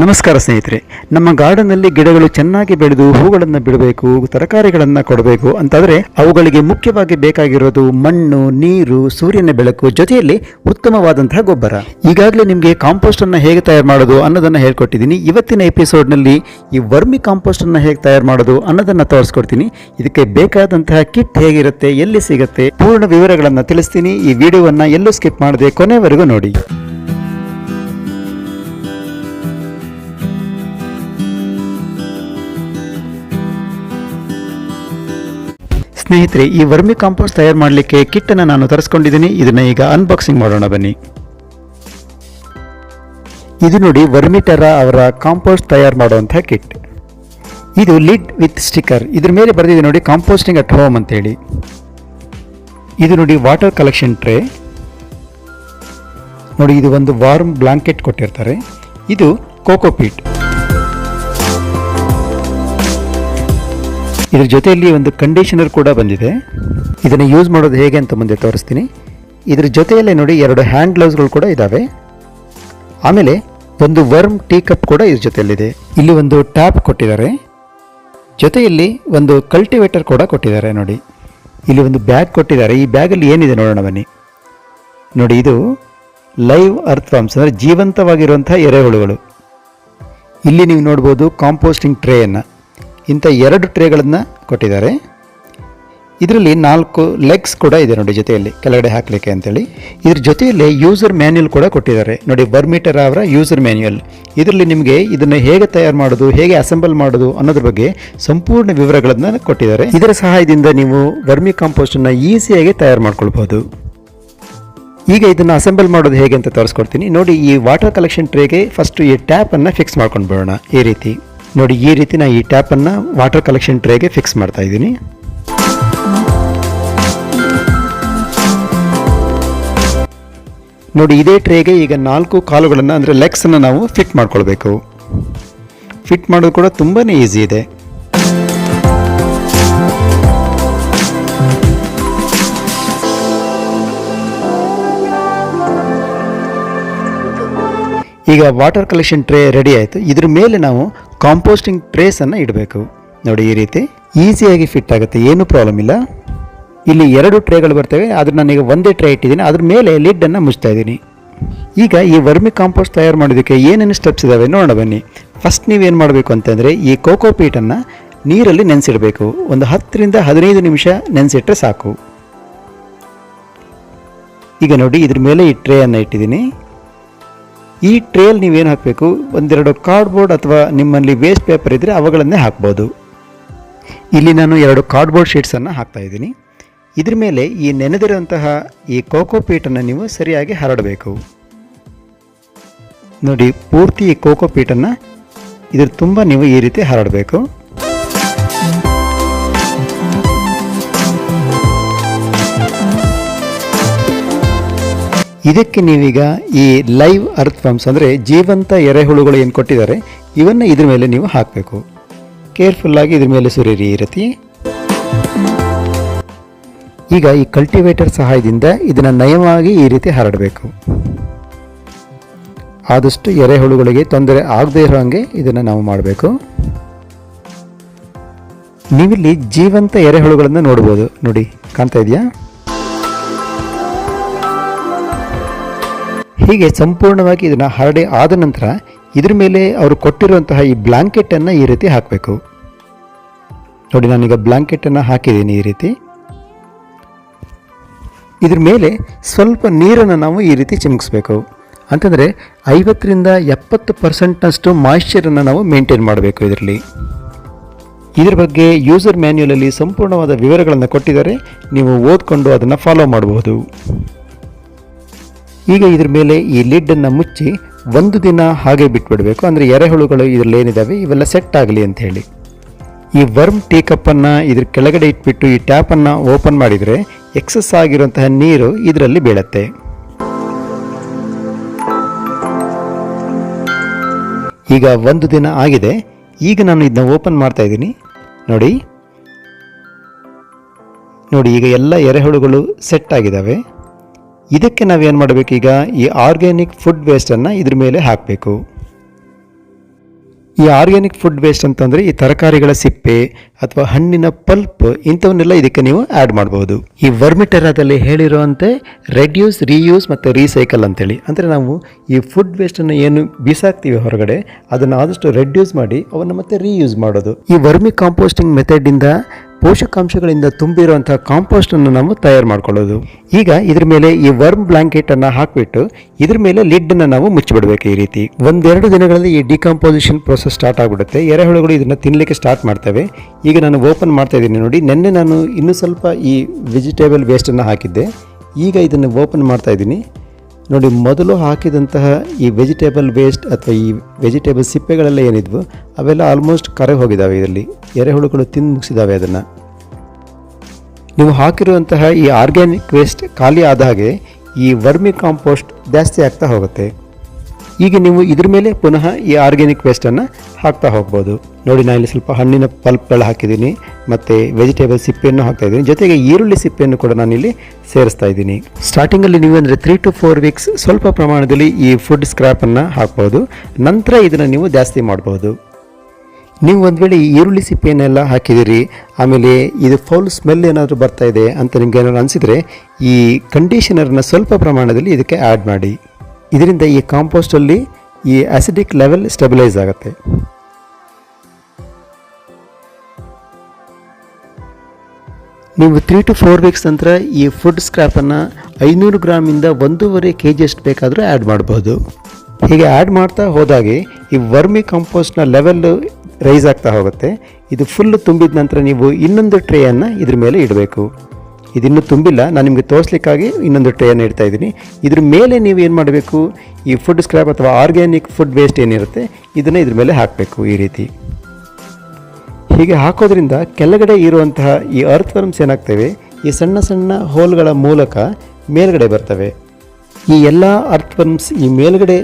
ನಮಸ್ಕಾರ ಸ್ನೇಹಿತರೆ, ನಮ್ಮ ಗಾರ್ಡನ್ನಲ್ಲಿ ಗಿಡಗಳು ಚೆನ್ನಾಗಿ ಬೆಳೆದು ಹೂಗಳನ್ನು ಬಿಡಬೇಕು, ತರಕಾರಿಗಳನ್ನು ಕೊಡಬೇಕು ಅಂತಾದರೆ ಅವುಗಳಿಗೆ ಮುಖ್ಯವಾಗಿ ಬೇಕಾಗಿರೋದು ಮಣ್ಣು, ನೀರು, ಸೂರ್ಯನ ಬೆಳಕು ಜೊತೆಯಲ್ಲಿ ಉತ್ತಮವಾದಂತಹ ಗೊಬ್ಬರ. ಈಗಾಗಲೇ ನಿಮಗೆ ಕಾಂಪೋಸ್ಟನ್ನು ಹೇಗೆ ತಯಾರು ಮಾಡೋದು ಅನ್ನೋದನ್ನು ಹೇಳ್ಕೊಟ್ಟಿದ್ದೀನಿ. ಇವತ್ತಿನ ಎಪಿಸೋಡ್ನಲ್ಲಿ ಈ ವರ್ಮಿ ಕಾಂಪೋಸ್ಟನ್ನು ಹೇಗೆ ತಯಾರು ಮಾಡೋದು ಅನ್ನೋದನ್ನು ತೋರಿಸ್ಕೊಡ್ತೀನಿ. ಇದಕ್ಕೆ ಬೇಕಾದಂತಹ ಕಿಟ್ ಹೇಗಿರುತ್ತೆ, ಎಲ್ಲಿ ಸಿಗುತ್ತೆ, ಪೂರ್ಣ ವಿವರಗಳನ್ನು ತಿಳಿಸ್ತೀನಿ. ಈ ವಿಡಿಯೋವನ್ನು ಎಲ್ಲೂ ಸ್ಕಿಪ್ ಮಾಡದೆ ಕೊನೆವರೆಗೂ ನೋಡಿ. ಸ್ನೇಹಿತರೆ, ಈ ವರ್ಮಿ ಕಾಂಪೋಸ್ಟ್ ತಯಾರು ಮಾಡಲಿಕ್ಕೆ ಕಿಟ್ ಅನ್ನು ನಾನು ತರಿಸ್ಕೊಂಡಿದ್ದೀನಿ. ಇದನ್ನ ಈಗ ಅನ್ಬಾಕ್ಸಿಂಗ್ ಮಾಡೋಣ ಬನ್ನಿ. ಇದು ನೋಡಿ ವರ್ಮಿಟರ ಅವರ ಕಾಂಪೋಸ್ಟ್ ತಯಾರು ಮಾಡುವಂಥ ಕಿಟ್. ಇದು ಲಿಡ್ ವಿತ್ ಸ್ಟಿಕ್ಕರ್. ಇದ್ರ ಮೇಲೆ ಬರೆದಿದೆ ನೋಡಿ ಕಾಂಪೋಸ್ಟಿಂಗ್ ಅಟ್ ಹೋಮ್ ಅಂತೇಳಿ. ಇದು ನೋಡಿ ವಾಟರ್ ಕಲೆಕ್ಷನ್ ಟ್ರೇ. ನೋಡಿ ಇದು ಒಂದು ವಾರ್ಮ್ ಬ್ಲಾಂಕೆಟ್ ಕೊಟ್ಟಿರ್ತಾರೆ. ಇದು ಕೋಕೋಪೀಟ್ ಇದ್ರ ಜೊತೆಯಲ್ಲಿ ಒಂದು ಕಂಡೀಷನರ್ ಕೂಡ ಬಂದಿದೆ. ಇದನ್ನು ಯೂಸ್ ಮಾಡೋದು ಹೇಗೆ ಅಂತ ಮುಂದೆ ತೋರಿಸ್ತೀನಿ. ಇದ್ರ ಜೊತೆಯಲ್ಲೇ ನೋಡಿ ಎರಡು ಹ್ಯಾಂಡ್ ಗ್ಲೌಸ್ಗಳು ಕೂಡ ಇದ್ದಾವೆ ಆಮೇಲೆ ಒಂದು ವರ್ಮ್ ಟೀ ಕಪ್ ಕೂಡ ಇದ್ರ ಜೊತೆಯಲ್ಲಿದೆ. ಇಲ್ಲಿ ಒಂದು ಟ್ಯಾಪ್ ಕೊಟ್ಟಿದ್ದಾರೆ. ಜೊತೆಯಲ್ಲಿ ಒಂದು ಕಲ್ಟಿವೇಟರ್ ಕೂಡ ಕೊಟ್ಟಿದ್ದಾರೆ ನೋಡಿ. ಇಲ್ಲಿ ಒಂದು ಬ್ಯಾಗ್ ಕೊಟ್ಟಿದ್ದಾರೆ. ಈ ಬ್ಯಾಗಲ್ಲಿ ಏನಿದೆ ನೋಡೋಣ ಬನ್ನಿ. ನೋಡಿ ಇದು ಲೈವ್ ಅರ್ತ್ ಫಾರ್ಮ್ಸ್ ಅಂದರೆ ಜೀವಂತವಾಗಿರುವಂಥ ಎರೆಹುಳುಗಳು. ಇಲ್ಲಿ ನೀವು ನೋಡ್ಬೋದು ಕಾಂಪೋಸ್ಟಿಂಗ್ ಟ್ರೇಯನ್ನು ಇಂಥ ಎರಡು ಟ್ರೇಗಳನ್ನು ಕೊಟ್ಟಿದ್ದಾರೆ. ಇದರಲ್ಲಿ ನಾಲ್ಕು ಲೆಗ್ಸ್ ಕೂಡ ಇದೆ ನೋಡಿ ಜೊತೆಯಲ್ಲಿ, ಕೆಳಗಡೆ ಹಾಕಲಿಕ್ಕೆ ಅಂತೇಳಿ. ಇದ್ರ ಜೊತೆಯಲ್ಲಿ ಯೂಸರ್ ಮ್ಯಾನ್ಯಲ್ ಕೂಡ ಕೊಟ್ಟಿದ್ದಾರೆ. ನೋಡಿ ಬರ್ಮೀಟರ್ ಅವರ ಯೂಸರ್ ಮ್ಯಾನ್ಯಲ್ ಇದರಲ್ಲಿ ನಿಮಗೆ ಇದನ್ನು ಹೇಗೆ ತಯಾರು ಮಾಡೋದು, ಹೇಗೆ ಅಸೆಂಬಲ್ ಮಾಡೋದು ಅನ್ನೋದ್ರ ಬಗ್ಗೆ ಸಂಪೂರ್ಣ ವಿವರಗಳನ್ನು ಕೊಟ್ಟಿದ್ದಾರೆ. ಇದರ ಸಹಾಯದಿಂದ ನೀವು ವರ್ಮಿ ಕಾಂಪೋಸ್ಟನ್ನು ಈಸಿಯಾಗಿ ತಯಾರು ಮಾಡ್ಕೊಳ್ಬೋದು ಈಗ ಇದನ್ನು ಅಸೆಂಬಲ್ ಮಾಡೋದು ಹೇಗೆ ಅಂತ ತೋರಿಸ್ಕೊಡ್ತೀನಿ. ನೋಡಿ ಈ ವಾಟರ್ ಕಲೆಕ್ಷನ್ ಟ್ರೇಗೆ ಫಸ್ಟ್ ಈ ಟ್ಯಾಪನ್ನು ಫಿಕ್ಸ್ ಮಾಡ್ಕೊಂಡು ಬರೋಣ. ಈ ರೀತಿ. ನೋಡಿ, ಈ ರೀತಿ ನಾನು ಈ ಟ್ಯಾಪನ್ನು ವಾಟರ್ ಕಲೆಕ್ಷನ್ ಟ್ರೇಗೆ ಫಿಕ್ಸ್ ಮಾಡ್ತಾ ಇದ್ದೀನಿ. ನೋಡಿ, ಇದೇ ಟ್ರೇಗೆ ಈಗ ನಾಲ್ಕು ಕಾಲುಗಳನ್ನು, ಅಂದರೆ ಲೆಗ್ಸನ್ನು ನಾವು ಫಿಟ್ ಮಾಡ್ಕೊಳ್ಬೇಕು. ಫಿಟ್ ಮಾಡೋದು ಕೂಡ ತುಂಬಾ ಈಸಿ ಇದೆ. ಈಗ ವಾಟರ್ ಕಲೆಕ್ಷನ್ ಟ್ರೇ ರೆಡಿ ಆಯಿತು. ಇದ್ರ ಮೇಲೆ ನಾವು ಕಾಂಪೋಸ್ಟಿಂಗ್ ಟ್ರೇಸನ್ನು ಇಡಬೇಕು. ನೋಡಿ ಈ ರೀತಿ ಈಸಿಯಾಗಿ ಫಿಟ್ ಆಗುತ್ತೆ. ಏನೂ ಪ್ರಾಬ್ಲಮ್ ಇಲ್ಲ. ಇಲ್ಲಿ ಎರಡು ಟ್ರೇಗಳು ಬರ್ತವೆ. ಆದರೆ ನಾನೀಗ ಒಂದೇ ಟ್ರೇ ಇಟ್ಟಿದ್ದೀನಿ. ಅದ್ರ ಮೇಲೆ ಲಿಡ್ಡನ್ನು ಮುಚ್ತಾ ಇದ್ದೀನಿ. ಈಗ ಈ ವರ್ಮಿ ಕಾಂಪೋಸ್ಟ್ ತಯಾರು ಮಾಡೋದಕ್ಕೆ ಏನೇನು ಸ್ಟೆಪ್ಸ್ ಇದ್ದಾವೆ ನೋಡೋಣ ಬನ್ನಿ. ಫಸ್ಟ್ ನೀವೇನು ಮಾಡಬೇಕು ಅಂತಂದರೆ ಈ ಕೋಕೋ ಪೀಟನ್ನು ನೀರಲ್ಲಿ ನೆನೆಸಿಡಬೇಕು. ಒಂದು ಹತ್ತರಿಂದ ಹದಿನೈದು ನಿಮಿಷ ನೆನೆಸಿಟ್ರೆ ಸಾಕು. ಈಗ ನೋಡಿ ಇದ್ರ ಮೇಲೆ ಈ ಟ್ರೇಯನ್ನು ಇಟ್ಟಿದ್ದೀನಿ. ಈ ಟ್ರೇಲ್ ನೀವೇನು ಹಾಕಬೇಕು? ಒಂದೆರಡು ಕಾರ್ಡ್ಬೋರ್ಡ್ ಅಥವಾ ನಿಮ್ಮಲ್ಲಿ ವೇಸ್ಟ್ ಪೇಪರ್ ಇದ್ದರೆ ಅವುಗಳನ್ನೇ ಹಾಕ್ಬೋದು. ಇಲ್ಲಿ ನಾನು ಎರಡು ಕಾರ್ಡ್ಬೋರ್ಡ್ ಶೀಟ್ಸನ್ನು ಹಾಕ್ತಾ ಇದ್ದೀನಿ. ಇದ್ರ ಮೇಲೆ ಈ ನೆನೆದಿರುವಂತಹ ಈ ಕೋಕೋ ಪೀಟನ್ನು ನೀವು ಸರಿಯಾಗಿ ಹರಡಬೇಕು. ನೋಡಿ, ಪೂರ್ತಿ ಈ ಕೋಕೋ ಪೀಟನ್ನು ಇದ್ರ ತುಂಬ ನೀವು ಈ ರೀತಿ ಹರಡಬೇಕು. ಇದಕ್ಕೆ ನೀವೀಗ ಈ ಲೈವ್ ಅರ್ತ್ ಫಾರ್ಮ್ಸ್ ಅಂದರೆ ಜೀವಂತ ಎರೆಹುಳುಗಳು ಏನು ಕೊಟ್ಟಿದ್ದಾರೆ, ಇವನ್ನು ಇದ್ರ ಮೇಲೆ ನೀವು ಹಾಕಬೇಕು. ಕೇರ್ಫುಲ್ಲಾಗಿ ಇದ್ರ ಮೇಲೆ ಸುರಿರಿ ಈ ರೀತಿ. ಈಗ ಈ ಕಲ್ಟಿವೇಟರ್ ಸಹಾಯದಿಂದ ಇದನ್ನು ನಯವಾಗಿ ಈ ರೀತಿ ಹರಡಬೇಕು. ಆದಷ್ಟು ಎರೆಹುಳುಗಳಿಗೆ ತೊಂದರೆ ಆಗದೇ ಇರೋ ಹಾಗೆ ಇದನ್ನು ನಾವು ಮಾಡಬೇಕು. ನೀವಿಲ್ಲಿ ಜೀವಂತ ಎರೆಹುಳುಗಳನ್ನು ನೋಡ್ಬೋದು. ನೋಡಿ, ಕಾಣ್ತಾ ಇದೆಯಾ? ಹೀಗೆ ಸಂಪೂರ್ಣವಾಗಿ ಇದನ್ನು ಹರಡಿ ಆದ ನಂತರ ಇದ್ರ ಮೇಲೆ ಅವರು ಕೊಟ್ಟಿರುವಂತಹ ಈ ಬ್ಲಾಂಕೆಟನ್ನು ಈ ರೀತಿ ಹಾಕಬೇಕು. ನೋಡಿ, ನಾನೀಗ ಬ್ಲ್ಯಾಂಕೆಟನ್ನು ಹಾಕಿದ್ದೀನಿ ಈ ರೀತಿ. ಇದ್ರ ಮೇಲೆ ಸ್ವಲ್ಪ ನೀರನ್ನು ನಾವು ಈ ರೀತಿ ಚಿಮುಕಿಸ್ಬೇಕು. ಅಂತಂದರೆ ಐವತ್ತರಿಂದ ಎಪ್ಪತ್ತು ಪರ್ಸೆಂಟ್ನಷ್ಟು ಮಾಯಿಶ್ಚರನ್ನು ನಾವು ಮೇಂಟೈನ್ ಮಾಡಬೇಕು ಇದರಲ್ಲಿ. ಇದ್ರ ಬಗ್ಗೆ ಯೂಸರ್ ಮ್ಯಾನ್ಯುಲಲ್ಲಿ ಸಂಪೂರ್ಣವಾದ ವಿವರಗಳನ್ನು ಕೊಟ್ಟಿದ್ದಾರೆ. ನೀವು ಓದ್ಕೊಂಡು ಅದನ್ನು ಫಾಲೋ ಮಾಡಬಹುದು ಈಗ ಇದ್ರ ಮೇಲೆ ಈ ಲಿಡ್ಡನ್ನು ಮುಚ್ಚಿ ಒಂದು ದಿನ ಹಾಗೆ ಬಿಟ್ಬಿಡಬೇಕು. ಅಂದರೆ ಎರೆಹುಳುಗಳು ಇದರಲ್ಲಿ ಏನಿದ್ದಾವೆ ಇವೆಲ್ಲ ಸೆಟ್ ಆಗಲಿ ಅಂತ ಹೇಳಿ. ಈ ವರ್ಮ್ ಟೀ ಕಪ್ಪನ್ನು ಇದ್ರ ಕೆಳಗಡೆ ಇಟ್ಬಿಟ್ಟು ಈ ಟ್ಯಾಪನ್ನು ಓಪನ್ ಮಾಡಿದರೆ ಎಕ್ಸಸ್ ಆಗಿರುವಂತಹ ನೀರು ಇದರಲ್ಲಿ ಬೀಳತ್ತೆ. ಈಗ ಒಂದು ದಿನ ಆಗಿದೆ. ಈಗ ನಾನು ಇದನ್ನ ಓಪನ್ ಮಾಡ್ತಾ ಇದ್ದೀನಿ. ನೋಡಿ. ನೋಡಿ, ಈಗ ಎಲ್ಲ ಎರೆಹುಳುಗಳು ಸೆಟ್ ಆಗಿದ್ದಾವೆ ಇದಕ್ಕೆ ನಾವೇನು ಮಾಡಬೇಕೀಗ ಈ ಆರ್ಗ್ಯಾನಿಕ್ ಫುಡ್ ವೇಸ್ಟನ್ನು ಇದ್ರ ಮೇಲೆ ಹಾಕಬೇಕು. ಈ ಆರ್ಗ್ಯಾನಿಕ್ ಫುಡ್ ವೇಸ್ಟ್ ಅಂತಂದರೆ ಈ ತರಕಾರಿಗಳ ಸಿಪ್ಪೆ ಅಥವಾ ಹಣ್ಣಿನ ಪಲ್ಪ್ ಇಂಥವನ್ನೆಲ್ಲ ಇದಕ್ಕೆ ನೀವು ಆ್ಯಡ್ ಮಾಡಬಹುದು ಈ ವರ್ಮಿಟೆರಾದಲ್ಲಿ ಹೇಳಿರುವಂತೆ ರೆಡ್ಯೂಸ್ ರೀಯೂಸ್ ಮತ್ತು ರೀಸೈಕಲ್ ಅಂತೇಳಿ. ಅಂದರೆ ನಾವು ಈ ಫುಡ್ ವೇಸ್ಟನ್ನು ಏನು ಬೀಸಾಕ್ತೀವಿ ಹೊರಗಡೆ, ಅದನ್ನು ಆದಷ್ಟು ರೆಡ್ಯೂಸ್ ಮಾಡಿ ಅವನ್ನು ಮತ್ತೆ ರೀಯೂಸ್ ಮಾಡೋದು. ಈ ವರ್ಮಿ ಕಾಂಪೋಸ್ಟಿಂಗ್ ಮೆಥಡಿಂದ ಪೋಷಕಾಂಶಗಳಿಂದ ತುಂಬಿರುವಂಥ ಕಾಂಪೋಸ್ಟನ್ನು ನಾವು ತಯಾರು ಮಾಡ್ಕೊಳ್ಳೋದು. ಈಗ ಇದ್ರ ಮೇಲೆ ಈ ವರ್ಮ್ ಬ್ಲಾಂಕೆಟನ್ನು ಹಾಕಿಬಿಟ್ಟು ಇದ್ರ ಮೇಲೆ ಲಿಡ್ ಅನ್ನ ನಾವು ಮುಚ್ಚಿಬಿಡಬೇಕು ಈ ರೀತಿ. ಒಂದೆರಡು ದಿನಗಳಲ್ಲಿ ಈ ಡಿಕಂಪೋಸಿಷನ್ ಪ್ರೋಸೆಸ್ ಸ್ಟಾರ್ಟ್ ಆಗಿಬಿಡುತ್ತೆ. ಎರೆಹುಳುಗಳು ಇದನ್ನು ತಿನ್ನಲಿಕ್ಕೆ ಸ್ಟಾರ್ಟ್ ಮಾಡ್ತವೆ. ಈಗ ನಾನು ಓಪನ್ ಮಾಡ್ತಾ ಇದ್ದೀನಿ ನೋಡಿ. ನಿನ್ನೆ ನಾನು ಇನ್ನೂ ಸ್ವಲ್ಪ ಈ ವೆಜಿಟೇಬಲ್ ವೇಸ್ಟನ್ನು ಹಾಕಿದ್ದೆ. ಈಗ ಇದನ್ನು ಓಪನ್ ಮಾಡ್ತಾ ಇದ್ದೀನಿ. ನೋಡಿ, ಮೊದಲು ಹಾಕಿದಂತಹ ಈ ವೆಜಿಟೇಬಲ್ ವೇಸ್ಟ್ ಅಥವಾ ಈ ವೆಜಿಟೇಬಲ್ ಸಿಪ್ಪೆಗಳೆಲ್ಲ ಏನಿದ್ವು, ಅವೆಲ್ಲ ಆಲ್ಮೋಸ್ಟ್ ಕರೆ ಹೋಗಿದ್ದಾವೆ ಇದರಲ್ಲಿ. ಎರೆಹುಳುಗಳು ತಿಂದು ಮುಗಿಸಿದ್ದಾವೆ ಅದನ್ನು. ನೀವು ಹಾಕಿರುವಂತಹ ಈ ಆರ್ಗ್ಯಾನಿಕ್ ವೇಸ್ಟ್ ಖಾಲಿ ಆದ ಹಾಗೆ ಈ ವರ್ಮಿ ಕಾಂಪೋಸ್ಟ್ ಜಾಸ್ತಿ ಆಗ್ತಾ ಹೋಗುತ್ತೆ. ಈಗ ನೀವು ಇದ್ರ ಮೇಲೆ ಪುನಃ ಈ ಆರ್ಗ್ಯಾನಿಕ್ ವೇಸ್ಟನ್ನು ಹಾಕ್ತಾ ಹೋಗ್ಬೋದು. ನೋಡಿ ನಾನು ಇಲ್ಲಿ ಸ್ವಲ್ಪ ಹಣ್ಣಿನ ಪಲ್ಪ್ಗಳು ಹಾಕಿದ್ದೀನಿ, ಮತ್ತು ವೆಜಿಟೇಬಲ್ ಸಿಪ್ಪೆಯನ್ನು ಹಾಕ್ತಾ ಇದ್ದೀನಿ. ಜೊತೆಗೆ ಈರುಳ್ಳಿ ಸಿಪ್ಪೆಯನ್ನು ಕೂಡ ನಾನಿಲ್ಲಿ ಸೇರಿಸ್ತಾ ಇದ್ದೀನಿ. ಸ್ಟಾರ್ಟಿಂಗಲ್ಲಿ ನೀವು ಅಂದರೆ ತ್ರೀ ಟು ಫೋರ್ ವೀಕ್ಸ್ ಸ್ವಲ್ಪ ಪ್ರಮಾಣದಲ್ಲಿ ಈ ಫುಡ್ ಸ್ಕ್ರ್ಯಾಪನ್ನು ಹಾಕ್ಬೋದು. ನಂತರ ಇದನ್ನು ನೀವು ಜಾಸ್ತಿ ಮಾಡ್ಬೋದು. ನೀವು ಒಂದು ವೇಳೆ ಈರುಳ್ಳಿ ಸಿಪ್ಪೆಯನ್ನೆಲ್ಲ ಹಾಕಿದಿರಿ ಆಮೇಲೆ ಇದು ಫೌಲ್ ಸ್ಮೆಲ್ ಏನಾದರೂ ಬರ್ತಾ ಇದೆ ಅಂತ ನಿಮ್ಗೆ ಏನಾದರೂ ಅನಿಸಿದರೆ ಈ ಕಂಡೀಷನರ್ನ ಸ್ವಲ್ಪ ಪ್ರಮಾಣದಲ್ಲಿ ಇದಕ್ಕೆ ಆ್ಯಡ್ ಮಾಡಿ. ಇದರಿಂದ ಈ ಕಾಂಪೋಸ್ಟಲ್ಲಿ ಈ ಆಸಿಡಿಕ್ ಲೆವೆಲ್ ಸ್ಟೆಬಿಲೈಸ್ ಆಗುತ್ತೆ. ನೀವು ತ್ರೀ ಟು ಫೋರ್ ವೀಕ್ಸ್ ನಂತರ ಈ ಫುಡ್ ಸ್ಕ್ರಾಪನ್ನು ಐನೂರು ಗ್ರಾಮಿಂದ ಒಂದೂವರೆ ಕೆ ಜಿಯಷ್ಟು ಬೇಕಾದರೂ ಆ್ಯಡ್ ಮಾಡ್ಬೋದು. ಹೀಗೆ ಆ್ಯಡ್ ಮಾಡ್ತಾ ಹೋದಾಗೆ ಈ ವರ್ಮಿ ಕಂಪೋಸ್ಟ್ನ ಲೆವೆಲ್ಲು ರೈಸ್ ಆಗ್ತಾ ಹೋಗುತ್ತೆ. ಇದು ಫುಲ್ ತುಂಬಿದ ನಂತರ ನೀವು ಇನ್ನೊಂದು ಟ್ರೇಯನ್ನು ಇದ್ರ ಮೇಲೆ ಇಡಬೇಕು. ಇದಿನ್ನೂ ತುಂಬಿಲ್ಲ, ನಾನು ನಿಮಗೆ ತೋರಿಸ್ಲಿಕ್ಕಾಗಿ ಇನ್ನೊಂದು ಟ್ರೇಯನ್ನು ಇಡ್ತಾ ಇದ್ದೀನಿ. ಇದ್ರ ಮೇಲೆ ನೀವು ಏನು ಮಾಡಬೇಕು? ಈ ಫುಡ್ ಸ್ಕ್ರಾಪ್ ಅಥವಾ ಆರ್ಗ್ಯಾನಿಕ್ ಫುಡ್ ವೇಸ್ಟ್ ಏನಿರುತ್ತೆ, ಇದನ್ನು ಇದ್ರ ಮೇಲೆ ಹಾಕಬೇಕು ಈ ರೀತಿ. ಹೀಗೆ ಹಾಕೋದ್ರಿಂದ ಕೆಳಗಡೆ ಇರುವಂತಹ ಈ ಅರ್ತ್ ವರ್ಮ್ಸ್ ಏನಾಗ್ತವೆ? ಈ ಸಣ್ಣ ಸಣ್ಣ ಹೋಲ್ಗಳ ಮೂಲಕ ಮೇಲ್ಗಡೆ ಬರ್ತವೆ. ಈ ಎಲ್ಲ ಅರ್ತ್ ವರ್ಮ್ಸ್ ಈ ಮೇಲ್ಗಡೆ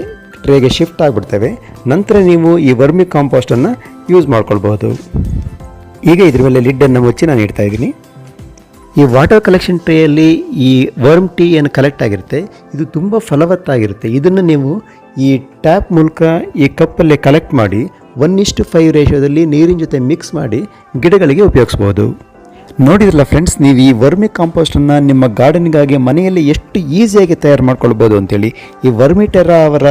ಟ್ರೇಗೆ ಶಿಫ್ಟ್ ಆಗಿಬಿಡ್ತವೆ. ನಂತರ ನೀವು ಈ ವರ್ಮಿ ಕಾಂಪೋಸ್ಟನ್ನು ಯೂಸ್ ಮಾಡ್ಕೊಳ್ಬಹುದು. ಈಗ ಇದ್ರ ಮೇಲೆ ಲಿಡ್ಡನ್ನು ಮುಚ್ಚಿ ನಾನು ಇಡ್ತಾ ಇದ್ದೀನಿ. ಈ ವಾಟರ್ ಕಲೆಕ್ಷನ್ ಟ್ರೇಯಲ್ಲಿ ಈ ವರ್ಮ್ ಟೀ ಏನು ಕಲೆಕ್ಟ್ ಆಗಿರುತ್ತೆ, ಇದು ತುಂಬ ಫಲವತ್ತಾಗಿರುತ್ತೆ. ಇದನ್ನು ನೀವು ಈ ಟ್ಯಾಪ್ ಮೂಲಕ ಈ ಕಪ್ಪಲ್ಲಿ ಕಲೆಕ್ಟ್ ಮಾಡಿ ಒನ್ ಇಷ್ಟು ಫೈವ್ ರೇಷಿಯೋದಲ್ಲಿ ನೀರಿನ ಜೊತೆ ಮಿಕ್ಸ್ ಮಾಡಿ ಗಿಡಗಳಿಗೆ ಉಪಯೋಗಿಸ್ಬೋದು ನೋಡಿದ್ರಲ್ಲ ಫ್ರೆಂಡ್ಸ್ ನೀವು ಈ ವರ್ಮಿ ಕಾಂಪೋಸ್ಟನ್ನು ನಿಮ್ಮ ಗಾರ್ಡನ್ಗಾಗಿ ಮನೆಯಲ್ಲಿ ಎಷ್ಟು ಈಸಿಯಾಗಿ ತಯಾರು ಮಾಡ್ಕೊಳ್ಬೋದು ಅಂತೇಳಿ, ಈ ವರ್ಮಿಟೆರಾ ಅವರ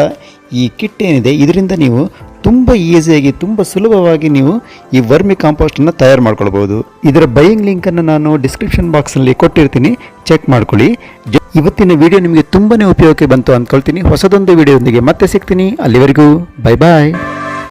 ಈ ಕಿಟ್ ಏನಿದೆ, ಇದರಿಂದ ನೀವು ತುಂಬ ಈಸಿಯಾಗಿ ತುಂಬ ಸುಲಭವಾಗಿ ನೀವು ಈ ವರ್ಮಿ ಕಾಂಪೋಸ್ಟನ್ನು ತಯಾರು ಮಾಡ್ಕೊಳ್ಬೋದು ಇದರ ಬೈಯಿಂಗ್ ಲಿಂಕನ್ನು ನಾನು ಡಿಸ್ಕ್ರಿಪ್ಷನ್ ಬಾಕ್ಸಲ್ಲಿ ಕೊಟ್ಟಿರ್ತೀನಿ ಚೆಕ್ ಮಾಡ್ಕೊಳ್ಳಿ. ಇವತ್ತಿನ ವಿಡಿಯೋ ನಿಮಗೆ ತುಂಬಾ ಉಪಯೋಗಕ್ಕೆ ಬಂತು ಅಂದ್ಕೊಳ್ತೀನಿ ಹೊಸದೊಂದು ವಿಡಿಯೋದೊಂದಿಗೆ ಮತ್ತೆ ಸಿಗ್ತೀನಿ. ಅಲ್ಲಿವರೆಗೂ ಬೈ ಬಾಯ್